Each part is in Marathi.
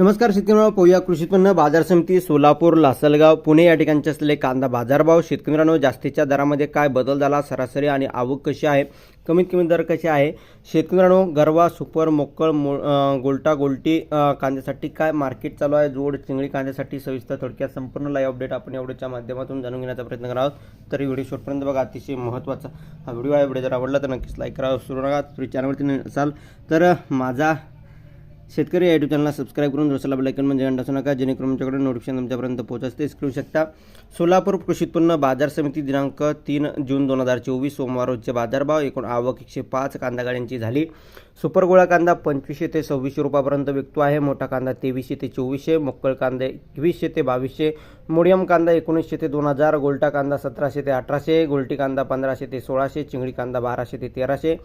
नमस्कार शेतकरी पोया कृषी उत्पन्न बाजार समिती सोलापूर लासलगाव पुणे या ठिकाणचे असलेले कांदा बाजारभाव. शेतकऱ्यांनो जास्तीच्या दरामध्ये काय बदल झाला सरासरी आणि आवक कशी आहे कमीत कमी दर कसे आहे? शेतकऱ्यांनो गरवा सुपर मोकळ मो गोलटा गोल्टा कांद्यासाठी काय मार्केट चालू आहे? जोड चिंगळी कांद्यासाठी सविस्तर थोडक्यात संपूर्ण लाईव्ह अपडेट आपण एवढ्याच्या माध्यमातून जाणून घेण्याचा प्रयत्न करा आहोत. तर व्हिडिओ शेवटपर्यंत बघा अतिशय महत्त्वाचा हा व्हिडिओ आहे. व्हिडिओ जर आवडला तर नक्कीच लाईक करा. सुरू नका. तुम्ही चॅनलवरती असाल तर माझा शेतकरी या युट्यूब चॅनलला सबस्क्राईब करून दुसऱ्या बेलायकन म्हणजे घंटा असू नका जेणेकरून तुमच्याकडे नोटिफिकेशन तुमच्यापर्यंत पोहोचत. ते करू शकता. सोलापूर कृषी उत्पन्न बाजार समिती दिनांक तीन जून दोन हजार चोवीस सोमवार रोजचे बाजारभाव एकूण आवक एकशे पाच कांदा गाड्यांची झाली. सुपर गोळा कांदा पंचवीसशे ते सव्वीसशे रुपयापर्यंत विकतो आहे. मोठा कांदा तेवीसशे ते चोवीसशे मोक्कळ कांदा एकवीसशे ते बावीसशे मोडियम कांदा एकोणीसशे ते दोन हजार गोलटा कांदा सतराशे ते अठराशे गोलटी कांदा पंधराशे ते सोळाशे चिंगडी कांदा बाराशे ते तेराशे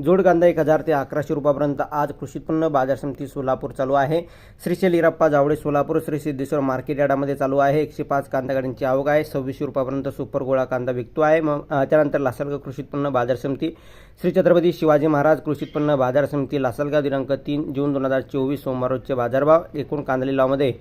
जोड कांदा एक हजार ते अकराशे रुपयापर्यंत आज कृषी उत्पन्न बाजार समिती सोलापूर चालू आहे. श्रीशैल इरप्पा जावडे सोलापूर श्री सिद्धेश्वर मार्केट यार्डामध्ये चालू आहे. एकशे पाच कांदा गाड्यांची आवक आहे. सव्वीसशे रुपयापर्यंत सुपर गोळा कांदा विकतो आहे. मग त्यानंतर लासलगाव कृषी उत्पन्न बाजार समिती. श्री छत्रपती शिवाजी महाराज कृषी उत्पन्न बाजार समिती लासलगाव दिनांक तीन जून दोन हजार चोवीस सोमवार रोजचे बाजारभाव. एकूण कांदा लिलावमध्ये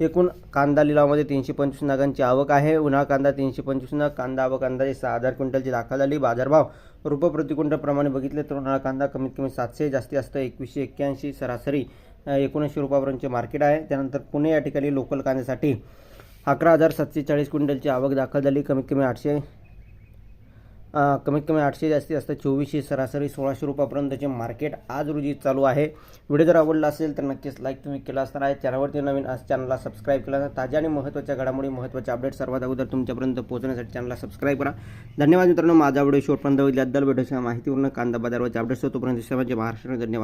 एकूण कांदा लिलावामध्ये तीनशे पंचवीस नगांची आवक आहे. उन्हाळा कांदा तीनशे पंचवीस नग कांदा आवक अंदाजे सहा हजार क्विंटलची दाखल झाली. बाजारभाव रुपये प्रति क्विंटल बघितले तर उन्हाळा कांदा कमीत कमी सातशे जास्ती जास्त एकवीसशे एक्क्याऐंशी सरासरी एकोणीसशे एकोणऐंशी रुपयापर्यंतचे मार्केट आहे. त्यानंतर पुणे या ठिकाणी लोकल कांद्यासाठी अकरा हजार सातशे चाळीस क्विंटलची आवक दाखल झाली. कमीत कमी आठशे कमीत कमी आठशे जास्तीत जास्त चोवीसशे सरासरी सोळाशे रुपयापर्यंतचे मार्केट आज रोजी चालू आहे. व्हिडिओ जर आवडला असेल तर नक्कीच लाईक तुम्ही केला असणार आहे. चॅनलवरती नवीन आज चॅनलला सबस्क्राईब केला ताज्या आणि महत्त्वाच्या घडामोडी महत्त्वाच्या अपडेट सर्वात अगोदर तुमच्यापर्यंत पोहोचण्यासाठी चॅनलला सबस्क्राईब करा. धन्यवाद मित्रांनो. माझा व्हिडिओ शेवटपर्यंत बघितल्याबद्दल व्हिडिओच्या माहितीवरून कांदा बाजारवरचे अपडेट्स होतो तोपर्यंत सर्वांचे महाराष्ट्र धन्यवाद.